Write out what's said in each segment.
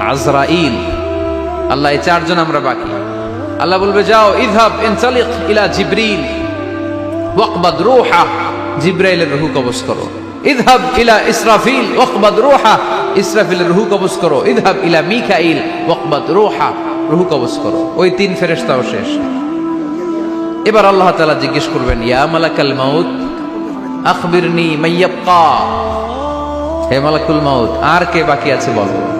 আজরাইল। আল্লাহ, এই চারজন আমরা বাকি। আল্লাহ বলবে, যাও ইদহাব ইনসালিক ইলা জিব্রিল, ওয়াকবাদ রুহা। জিব্রাইলের রুহু কবজ করো। ইদহাব ইলা ইসরাফিল, ওয়াকবাদ রুহা। ইসরাফিলের রুহু কবজ করো। ইদহাব ইলা মিকাইল, ওয়াকবাদ রুহা। রুহু কবজ করো। ওই তিন ফেরেশতাও শেষ। এবার আল্লাহ তাআলা জিজ্ঞেস করবেন, ইয়া মালাকাল মাউত, আখবিরনি মাইয়াবকা হে মালাকুল মাউত, আর কে বাকি আছে বলো।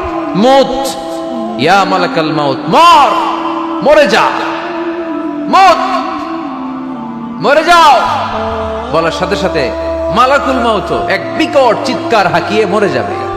মুত। ইয়া মালাকাল মাউত, মর, মরে যা। মত, মরে যাও। বলার সাথে সাথে মালাকুল মাউত এক বিকট চিৎকার হাকিয়ে মরে যাবে।